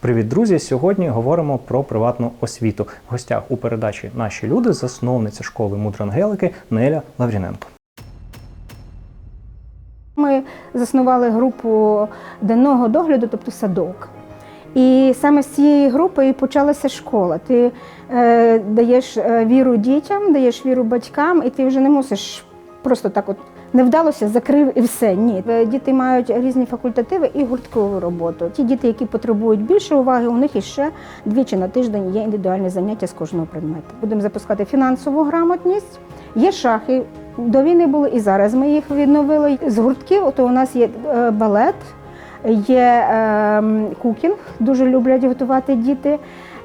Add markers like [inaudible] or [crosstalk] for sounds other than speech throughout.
Привіт, друзі! Сьогодні говоримо про приватну освіту. В гостях у передачі наші люди, засновниця школи мудрангелики Неля Лавріненко. Ми заснували групу денного догляду, тобто садок. І саме з цієї групи і почалася школа. Ти е, даєш е, віру дітям, даєш віру батькам, і ти вже не мусиш просто так от не вдалося, закрив і все. Ні. Е, Діти мають різні факультативи і гурткову роботу. Ті діти, які потребують більше уваги, у них іще двічі на тиждень є індивідуальні заняття з кожного предмету. Будемо запускати фінансову грамотність. Є шахи. До війни були і зараз ми їх відновили. З гуртків то у нас є е, балет, є е, кукінг, дуже люблять готувати діти.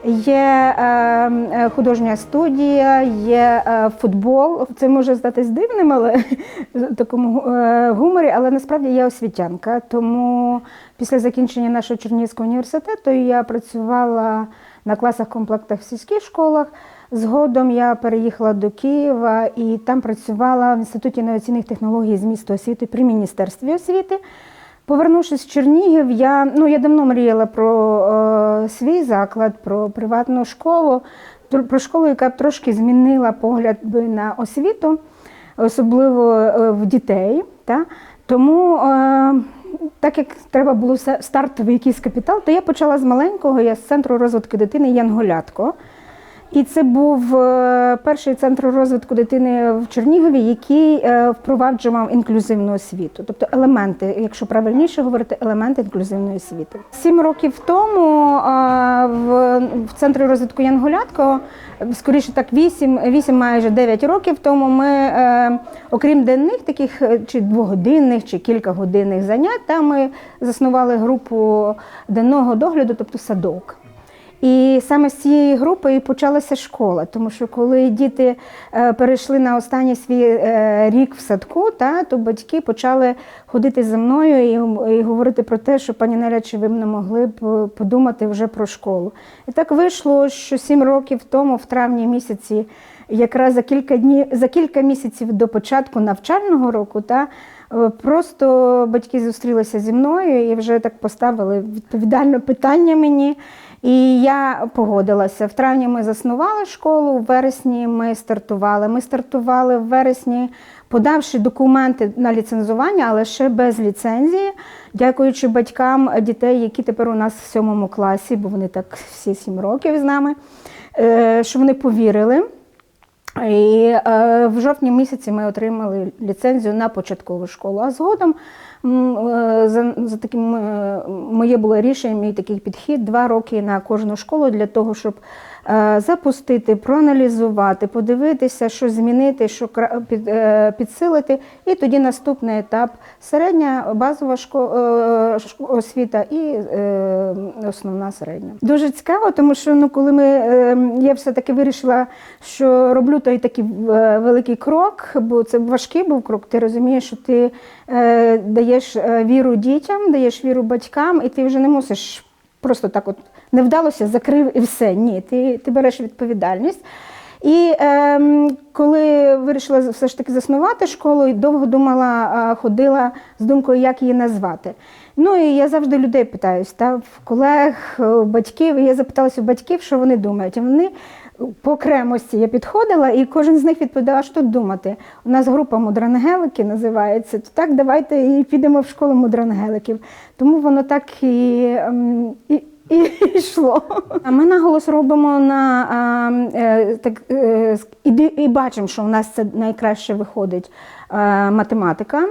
Є е, е, художня студія, є е, футбол. Це може здатись дивним, але [laughs] в такому е, гуморі, але насправді я освітянка. Тому після закінчення нашого Чернігівського університету я працювала на класах комплектах в сільських школах. Згодом я переїхала до Києва і там працювала в інституті інноваційних технологій з міста освіти при міністерстві освіти. Повернувшись в Чернігів, я ну я давно мріяла про е, свій заклад, про приватну школу, про школу, яка б трошки змінила погляд би на освіту, особливо е, в дітей. Та? Тому, е, так як треба було стартовий якийсь капітал, то я почала з маленького, я з центру розвитку дитини Янголятко. І це був е, перший центр розвитку дитини в Чернігові, який е, впроваджував інклюзивну освіту, тобто елементи, якщо правильніше говорити, елементи інклюзивної освіти. Сім років тому е, в, центрі розвитку Янголятко, скоріше так, вісім, вісім майже дев'ять років тому ми, окрім денних таких чи двогодинних, чи кількагодинних занять, там ми заснували групу денного догляду, тобто садок. І саме з цієї групи і почалася школа, тому що коли діти е, перейшли на останній свій е, рік в садку, та, то батьки почали ходити за мною і, і говорити про те, що пані Неля, чи ви не могли б подумати вже про школу. І так вийшло, що сім років тому, в травні місяці, якраз за кілька днів, за кілька місяців до початку навчального року, та, просто батьки зустрілися зі мною і вже так поставили відповідальне питання мені. І я погодилася. В травні ми заснували школу, в вересні ми стартували. Ми стартували в вересні, подавши документи на ліцензування, але ще без ліцензії, дякуючи батькам дітей, які тепер у нас в сьомому класі, бо вони так всі сім років з нами, е, що вони повірили. І е, в жовтні місяці ми отримали ліцензію на початкову школу. А згодом е, за, за таким е, моє було рішення, мій такий підхід два роки на кожну школу для того, щоб запустити, проаналізувати, подивитися, що змінити, що е, підсилити. І тоді наступний етап середня базова шко- е, освіта і е, основна середня. Дуже цікаво, тому що ну, коли ми е, я все-таки вирішила, що роблю той такий е, великий крок, бо це важкий був крок. Ти розумієш, що ти е, даєш е, віру дітям, даєш віру батькам, і ти вже не мусиш просто так, от не вдалося, закрив і все. Ні, ти, ти береш відповідальність. І е, коли вирішила все ж таки заснувати школу, і довго думала, ходила з думкою, як її назвати. Ну і я завжди людей питаюсь, та, в колег, у батьків, і я запиталася у батьків, що вони думають. І вони по окремості я підходила, і кожен з них відповідав, що тут думати. У нас група мудрангелики називається. То так, давайте і підемо в школу мудрангеликів. Тому воно так і. ем, і і йшло. А ми наголос робимо на а, е, так е, і, і бачимо, що у нас це найкраще виходить е, математика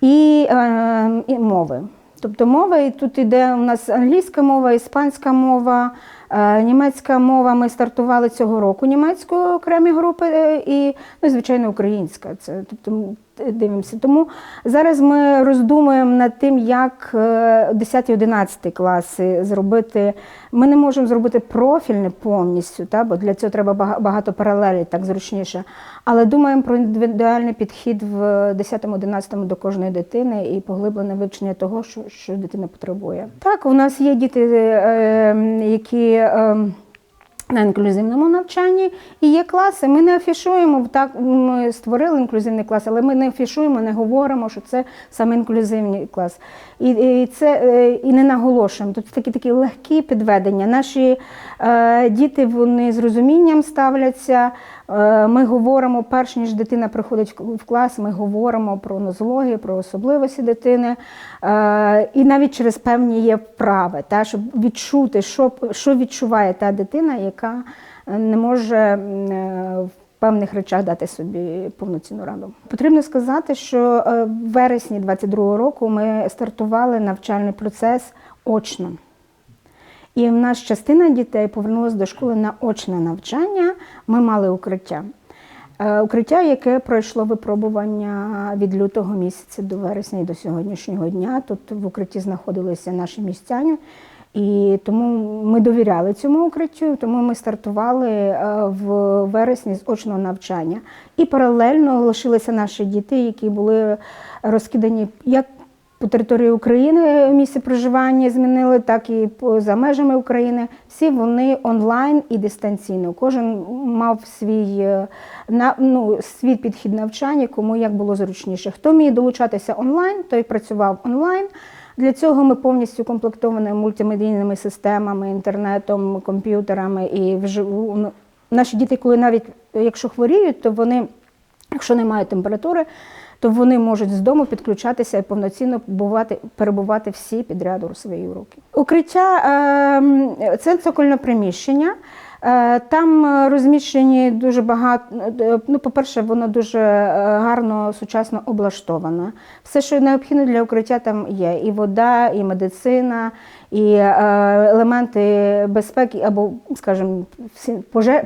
і, е, і мови. Тобто мова, і тут іде у нас англійська мова, іспанська мова, е, німецька мова. Ми стартували цього року німецькою окремі групи, і, ну, звичайно, українська. Це тобто дивимося. Тому зараз ми роздумуємо над тим, як 10-11 класи зробити. Ми не можемо зробити профільне повністю, та, бо для цього треба бага- багато паралелей, так зручніше. Але думаємо про індивідуальний підхід в 10-11 до кожної дитини і поглиблене вивчення того, що, що дитина потребує. Так, у нас є діти, е, які. На інклюзивному навчанні і є класи. Ми не афішуємо так. Ми створили інклюзивний клас, але ми не афішуємо, не говоримо, що це саме інклюзивний клас. І, і це е, і не наголошуємо. Тут такі такі легкі підведення. Наші е, діти вони з розумінням ставляться. Е, Ми говоримо, перш ніж дитина приходить в клас, ми говоримо про нозологію, про особливості дитини. Е, І навіть через певні є вправи, та, щоб відчути, що, що відчуває та дитина, яка е, не може е, в певних речах дати собі повноцінну раду. Потрібно сказати, що е, в вересні 22-го року ми стартували навчальний процес очно. І в нас частина дітей повернулася до школи на очне навчання. Ми мали укриття. Укриття, яке пройшло випробування від лютого місяця до вересня і до сьогоднішнього дня. Тут в укритті знаходилися наші містяни, і тому ми довіряли цьому укриттю, тому ми стартували е, в вересні з очного навчання. І паралельно лишилися наші діти, які були розкидані як по території України місце проживання змінили, так і поза межами України. Всі вони онлайн і дистанційно. Кожен мав свій, е, ну, свій підхід навчання, кому як було зручніше. Хто міг долучатися онлайн, той працював онлайн. Для цього ми повністю комплектовані мультимедійними системами, інтернетом, комп'ютерами і вживу. Наші діти, коли навіть якщо хворіють, то вони, якщо не мають температури, то вони можуть з дому підключатися і повноцінно бувати, перебувати всі підряд у свої уроки. Укриття е, це цокольне приміщення. Е, Там е, розміщені дуже багато. е, Ну, по-перше, воно дуже гарно сучасно облаштоване. Все, що необхідно для укриття, там є: і вода, і медицина, і е, елементи безпеки, або, скажімо, всі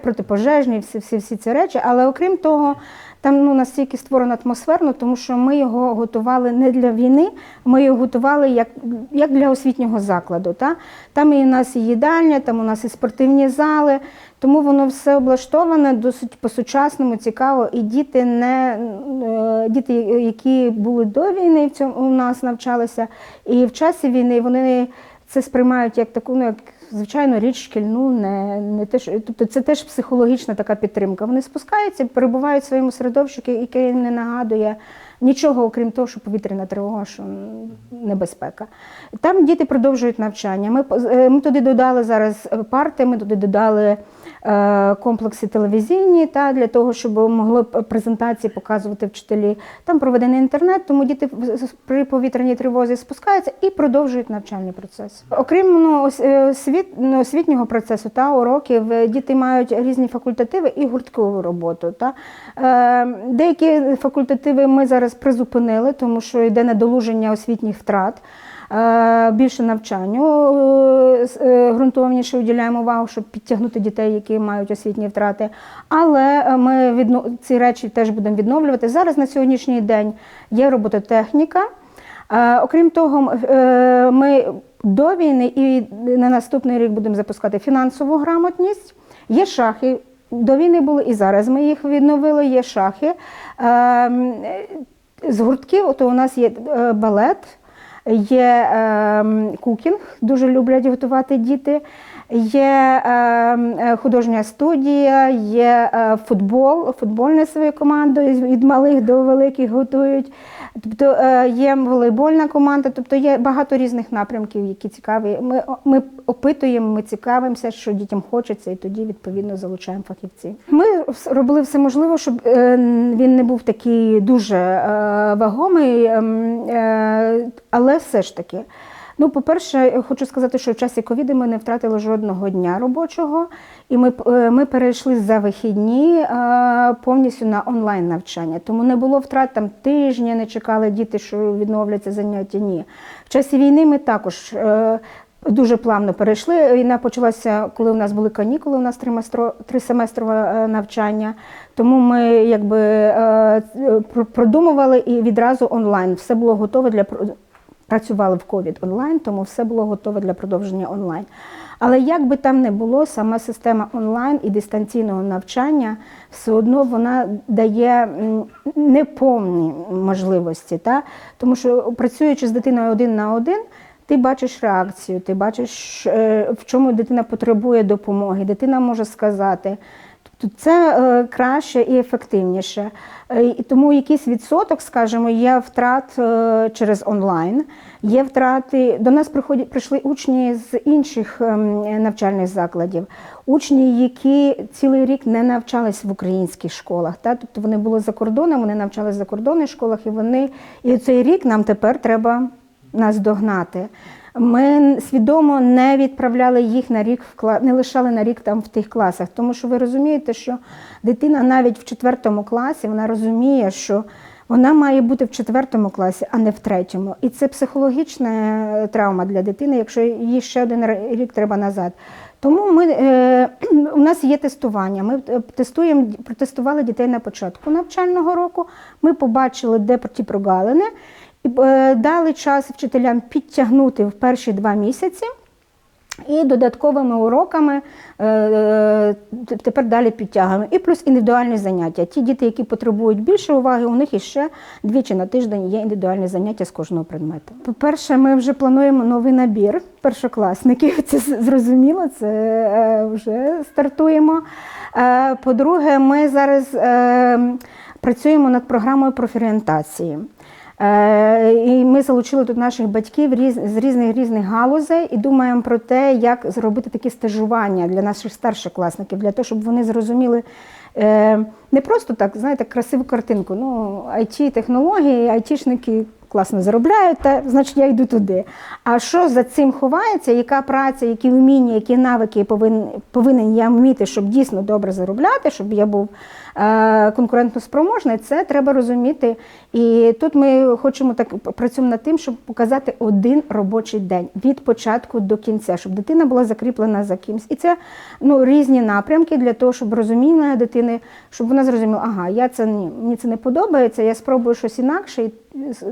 протипожежні, всі, всі, всі ці речі. Але окрім того, там ну, настільки створено атмосферно, тому що ми його готували не для війни, ми його готували як, як для освітнього закладу. Та? Там і у нас і їдальня, там у нас і спортивні зали, тому воно все облаштоване досить по-сучасному, цікаво. І діти, не, е, діти, які були до війни, в цьому у нас навчалися, і в часі війни вони це сприймають як таку, ну як звичайно, річ шкільну, не, не те, що, тобто це теж психологічна така підтримка. Вони спускаються, перебувають в своєму середовищі, яке- їм не нагадує нічого, окрім того, що повітряна тривога, що небезпека. Там діти продовжують навчання. Ми, е, ми туди додали зараз е, парти, ми туди додали е, комплекси телевізійні та, для того, щоб могли презентації показувати вчителі. Там проведений інтернет, тому діти при повітряній тривозі спускаються і продовжують навчальний процес. Окрім ну, освіт, ну, освітнього процесу та уроків, діти мають різні факультативи і гурткову роботу. Та. Деякі факультативи ми зараз призупинили, тому що йде недолуження освітніх втрат. Е, Більше навчанню е, е, ґрунтовніше уділяємо увагу, щоб підтягнути дітей, які мають освітні втрати. Але ми відно... ці речі теж будемо відновлювати. Зараз на сьогоднішній день є робототехніка. Окрім того, ми до війни і на наступний рік будемо запускати фінансову грамотність. Є шахи. До війни були і зараз ми їх відновили. Є шахи. З гуртків то у нас є е, балет, є е, кукінг, дуже люблять готувати діти. Є е, е, художня студія, є е, футбол, футбольне своєю командою від малих до великих готують. Тобто є волейбольна команда, тобто є багато різних напрямків, які цікаві. Ми, ми опитуємо, ми цікавимося, що дітям хочеться, і тоді відповідно залучаємо фахівців. Ми робили все можливе, щоб він не був такий дуже вагомий, ем, але все ж таки. Ну, по-перше, хочу сказати, що в часі ковіду ми не втратили жодного дня робочого, і ми, е, ми перейшли за вихідні е, повністю на онлайн навчання. Тому не було втрат там тижня, не чекали діти, що відновляться заняття. Ні. В часі війни ми також. е, Дуже плавно перейшли. Війна почалася, коли у нас були канікули, у нас триместро, тримесестрове е, навчання. Тому ми якби продумували і відразу онлайн. Все було готове для працювали в ковід онлайн, тому все було готове для продовження онлайн. Але як би там не було, сама система онлайн і дистанційного навчання все одно вона дає неповні можливості. Та? Тому що працюючи з дитиною один на один, ти бачиш реакцію, ти бачиш, е, в чому дитина потребує допомоги, дитина може сказати. Тобто це е, краще і ефективніше. Е, І тому якийсь відсоток, скажімо, є втрат е, через онлайн, є втрати. До нас приходять прийшли учні з інших ем, навчальних закладів, учні, які цілий рік не навчались в українських школах. Та? Тобто вони були за кордоном, вони навчались за кордонних школах, і вони і цей рік нам тепер треба нас догнати. Ми свідомо не відправляли їх на рік в кла- не лишали на рік там в тих класах, тому що ви розумієте, що дитина навіть в четвертому класі вона розуміє, що вона має бути в четвертому класі, а не в третьому. І це психологічна е, травма для дитини, якщо їй ще один рік треба назад. Тому ми, е, [clears throat] у нас є тестування. Ми тестуємо, протестували дітей на початку навчального року. Ми побачили, де ті прогалини, і е, дали час вчителям підтягнути в перші два місяці. І додатковими уроками е, е, тепер далі підтягуємо. І плюс індивідуальні заняття. Ті діти, які потребують більше уваги, у них іще двічі на тиждень є індивідуальні заняття з кожного предмету. По-перше, ми вже плануємо новий набір першокласників. [laughs] Це зрозуміло, це вже стартуємо. По-друге, ми зараз е, працюємо над програмою профорієнтації. Е, І ми залучили тут наших батьків з різних різних галузей і думаємо про те, як зробити такі стажування для наших старшокласників, для того, щоб вони зрозуміли е, не просто так, знаєте, красиву картинку. Ну, it технології, айтішники класно заробляють, та значить я йду туди. А що за цим ховається? Яка праця, які вміння, які навики повинен, повинен я вміти, щоб дійсно добре заробляти, щоб я був е, конкурентоспроможний, це треба розуміти. І тут ми хочемо так працюємо над тим, щоб показати один робочий день від початку до кінця, щоб дитина була закріплена за кимсь. І це ну, різні напрямки для того, щоб розуміння дитини, щоб вона зрозуміла, ага, я це ні, мені це не подобається, я спробую щось інакше. І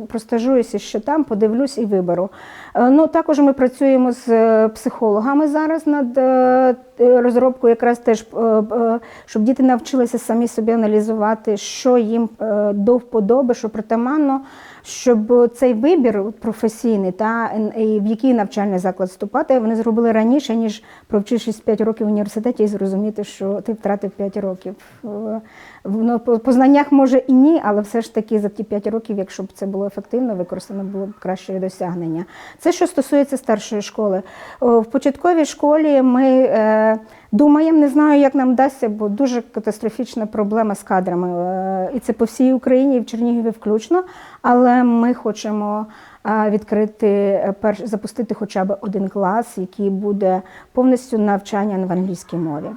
простажуюся ще там, подивлюсь і виберу. Е, Ну, також ми працюємо з е, психологами зараз над е, е, якраз теж, е, е, щоб діти навчилися самі собі аналізувати, що їм до вподоби, що притаманно, щоб цей вибір професійний та і в який навчальний заклад вступати, вони зробили раніше, ніж провчившись 5 років в університеті і зрозуміти, що ти втратив 5 років. Е, Ну, по знаннях може і ні, але все ж таки за ті 5 років, якщо б це було ефективно, використано було б краще досягнення. Це що стосується старшої школи. В початковій школі ми е, думаємо, не знаю, як нам вдасться, бо дуже катастрофічна проблема з кадрами. Е, і це по всій Україні, і в Чернігові включно. Але ми хочемо е, відкрити е, перш запустити хоча б один клас, який буде повністю навчання в англійській мові.